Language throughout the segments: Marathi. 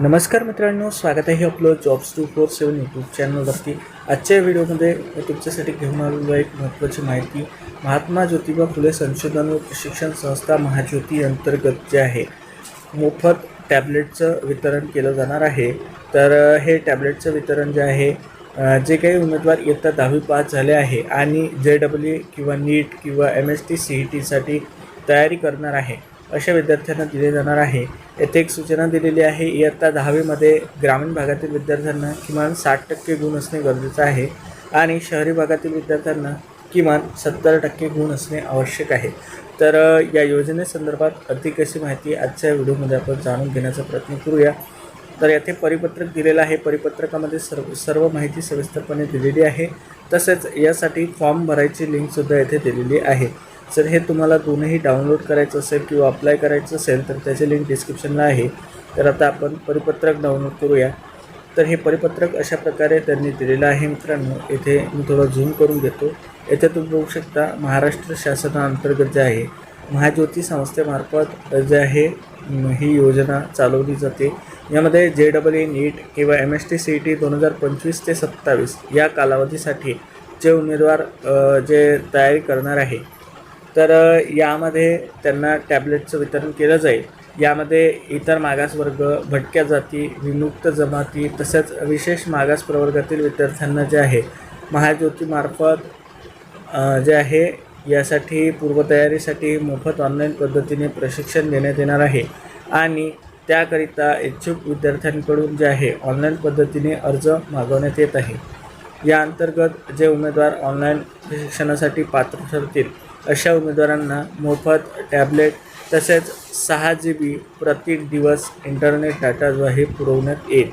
नमस्कार मित्रांनो स्वागत आहे आपलं jobs two four seven YouTube चॅनलवरती आजच्या व्हिडिओमध्ये मी तुमच्यासाठी घेऊन आलेलो एक महत्त्वाची माहिती. महात्मा ज्योतिबा फुले संशोधन व प्रशिक्षण संस्था महाज्योती अंतर्गत जे आहे मोफत टॅबलेटचं वितरण केलं जाणार आहे. तर हे टॅबलेटचं वितरण जे आहे जे काही उमेदवार इयत्ता दहावी पास झाले आहे आणि जे डब्ल्यू किंवा नीट किंवा M S T C E टीसाठी तयारी करणार आहे. अशा विद्यार्थ्यांना दिले जाणार आहे. येथे एक सूचना दिलेली आहे इयत्ता दहावीमध्ये ग्रामीण भागातील विद्यार्थ्यांना किमान साठ टक्के गुण असणे गरजेचं आहे आणि शहरी भागातील विद्यार्थ्यांना किमान सत्तर टक्के गुण असणे आवश्यक आहे. तर या योजनेसंदर्भात अधिक अशी माहिती आजच्या व्हिडिओमध्ये आपण जाणून घेण्याचा प्रयत्न करूया. तर येथे परिपत्रक दिलेलं आहे. परिपत्रकामध्ये सर्व सर्व माहिती सविस्तरपणे दिलेली आहे. तसेच यासाठी फॉर्म भरायची लिंकसुद्धा येथे दिलेली आहे. जर हे तुम्हाला दोनही डाउनलोड करायचं असेल किंवा अप्लाय करायचं असेल तर त्याची लिंक डिस्क्रिप्शनला आहे. तर आता आपण परिपत्रक डाउनलोड करूया. तर हे परिपत्रक अशा प्रकारे त्यांनी दिलेलं आहे मित्रांनो. येथे मी थोडं झूम करून घेतो. येथे तुम्ही बघू शकता महाराष्ट्र शासनाअंतर्गत जे आहे महाज्योती संस्थेमार्फत जे आहे ही योजना चालवली जाते. यामध्ये जे डबल ई नीट किंवा M S T C E T दोन हजार पंचवीस ते सत्तावीस या कालावधीसाठी जे उमेदवार जे तयारी करणार आहे तर यामध्ये त्यांना टॅबलेटचं वितरण केलं जाईल. यामध्ये इतर मागासवर्ग भटक्या जाती विमुक्त जमाती तसेच विशेष मागास प्रवर्गातील विद्यार्थ्यांना जे आहे महाज्योतीमार्फत जे आहे यासाठी पूर्वतयारीसाठी मोफत ऑनलाईन पद्धतीने प्रशिक्षण देण्यात येणार आहे. आणि त्याकरिता इच्छुक विद्यार्थ्यांकडून जे आहे ऑनलाईन पद्धतीने अर्ज मागवण्यात येत आहे. या अंतर्गत जे उमेदवार ऑनलाईन प्रशिक्षणासाठी पात्र ठरतील अशा उमेदवारांना मोफत टॅबलेट तसेच सहा जी बी प्रति दिवस इंटरनेट डाटा जो आहे पुरवण्यात येईल.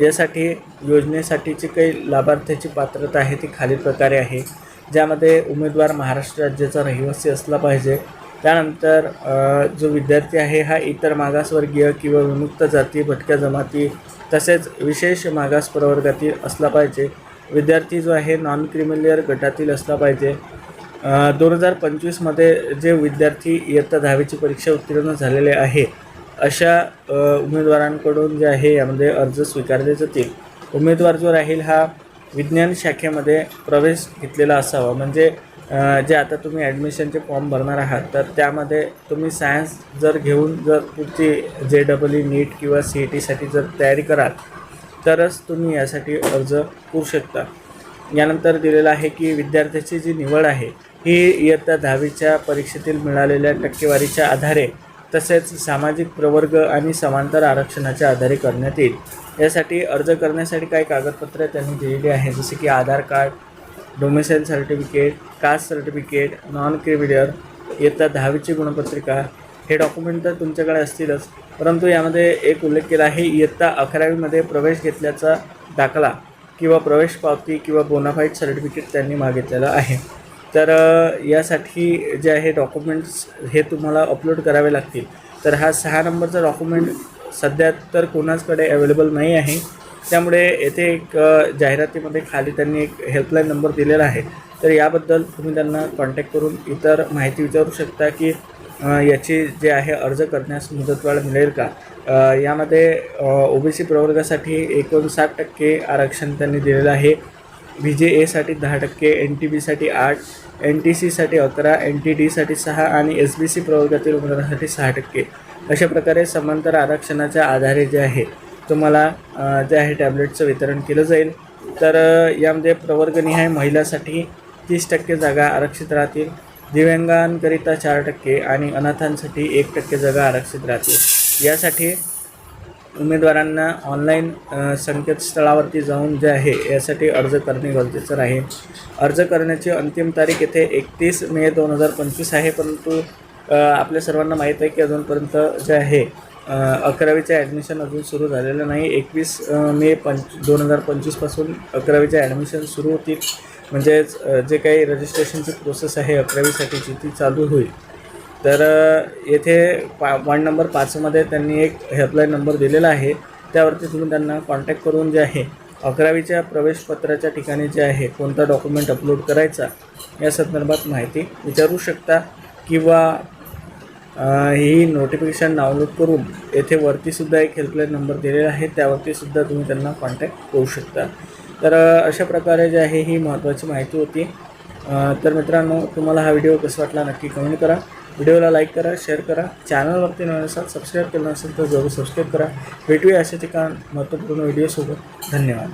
यासाठी योजनेसाठीची काही लाभार्थ्याची पात्रता आहे ती खालील प्रकारे आहे. ज्यामध्ये उमेदवार महाराष्ट्र राज्याचा रहिवासी असला पाहिजे. त्यानंतर जो विद्यार्थी आहे हा इतर मागासवर्गीय किंवा विमुक्त जाती भटक्या जमाती तसेच विशेष मागास प्रवर्गातील असला पाहिजे. विद्यार्थी जो आहे नॉन क्रिमिलियर गटातील असला पाहिजे. दोन हजार पंचवीसमध्ये जे विद्यार्थी इयत्ता दहावीची परीक्षा उत्तीर्ण झालेले आहे अशा उमेदवारांकडून जे आहे यामध्ये अर्ज स्वीकारले जातील. उमेदवार जो राहील हा विज्ञान शाखेमध्ये प्रवेश घेतलेला असावा. म्हणजे जे आता तुम्ही ॲडमिशनचे फॉर्म भरणार आहात तर त्यामध्ये तुम्ही सायन्स जर घेऊन जर पुढची जे डबल ई नीट किंवा सी ई टीसाठी जर तयारी कराल तरच तुम्ही यासाठी अर्ज करू शकता. यानंतर दिलेलं आहे की विद्यार्थ्याची जी निवड आहे ही इयत्ता दहावीच्या परीक्षेतील मिळालेल्या टक्केवारीच्या आधारे तसेच सामाजिक प्रवर्ग आणि समांतर आरक्षणाच्या आधारे करण्यात येईल. यासाठी अर्ज करण्यासाठी काही कागदपत्रे त्यांनी दिलेली आहे जसे की Aadhaar card domicile certificate caste certificate non creamy layer इयत्ता दहावीची गुणपत्रिका हे डॉक्युमेंट तर तुमच्याकडे असतीलच परंतु यामध्ये एक उल्लेख केला आहे इयत्ता अकरावीमध्ये प्रवेश घेतल्याचा दाखला किंवा प्रवेश पावती किंवा बोनाफाईट सर्टिफिकेट त्यांनी मागितलेलं आहे. तर यासाठी जे आहे डॉक्युमेंट्स हे तुम्हाला अपलोड करावे लागतील. तर हा सहा नंबरचा डॉक्युमेंट सध्या तर कोणाचकडे अवेलेबल नाही आहे. त्यामुळे येथे एक जाहिरातीमध्ये खाली त्यांनी एक हेल्पलाईन नंबर दिलेला आहे. तर याबद्दल तुम्ही त्यांना कॉन्टॅक्ट करून इतर माहिती विचारू शकता की याची जे आहे अर्ज करण्यास मुदतवाढ मिळेल का? अ, यामध्ये ओबीसी प्रवर्गासाठी एकोणसाठ टक्के आरक्षण त्यांनी दिलेलं आहे. व्ही जे एसाठी दहा टक्के एन टी बीसाठी आठ एन टी सीसाठी अकरा एन टी डीसाठी सहा आणि एस बी सी प्रवर्गातील उमेदवारांसाठी सहा टक्के. अशा प्रकारे समांतर आरक्षणाच्या आधारे जे आहे तुम्हाला जे आहे टॅबलेटचं वितरण केलं जाईल. तर यामध्ये प्रवर्गनिहाय महिलासाठी तीस टक्के जागा आरक्षित राहतील दिव्यांगांकरिता चार टक्के आणि अनाथांसाठी एक टक्के जागा आरक्षित राहतील. यासाठी उमेदवारांना ऑनलाईन संकेतस्थळावरती जाऊन जे आहे यासाठी अर्ज करणे गरजेचं राहील अर्ज करण्याची अंतिम तारीख येथे एकतीस मे दोन हजार पंचवीस आहे परंतु आपल्या सर्वांना माहीत आहे की अजूनपर्यंत जे आहे अकरावीचं ॲडमिशन अजून सुरू झालेलं नाही. एकवीस मे पंच दोन हजार पंचवीसपासून अकरावीच्या ॲडमिशन सुरू होतील. म्हणजेच जे काही रजिस्ट्रेशनची प्रोसेस आहे अकरावीसाठीची ती चालू होईल. तर येथे पा पॉईंट नंबर पाचमध्ये त्यांनी एक हेल्पलाईन नंबर दिलेला आहे. त्यावरती तुम्ही त्यांना कॉन्टॅक्ट करून जे आहे अकरावीच्या प्रवेशपत्राच्या ठिकाणी जे आहे कोणता डॉक्युमेंट अपलोड करायचा या संदर्भात माहिती विचारू शकता किंवा ही नोटिफिकेशन डाउनलोड करून येथे वरतीसुद्धा एक हेल्पलाईन नंबर दिलेला आहे. त्यावरतीसुद्धा तुम्ही त्यांना कॉन्टॅक्ट करू शकता. तर अशा प्रकारे जे आहे ही महत्त्वाची माहिती होती. तर मित्रांनो तुम्हाला हा व्हिडिओ कसा वाटला नक्की कमेंट करा. व्हिडिओला लाईक करा शेअर करा. चॅनलवरती नवीन असाल सबस्क्राईब केलं नसेल तर जरूर सबस्क्राईब करा. भेटूया अशा ठिकाण महत्त्वपूर्ण व्हिडिओसोबत. धन्यवाद.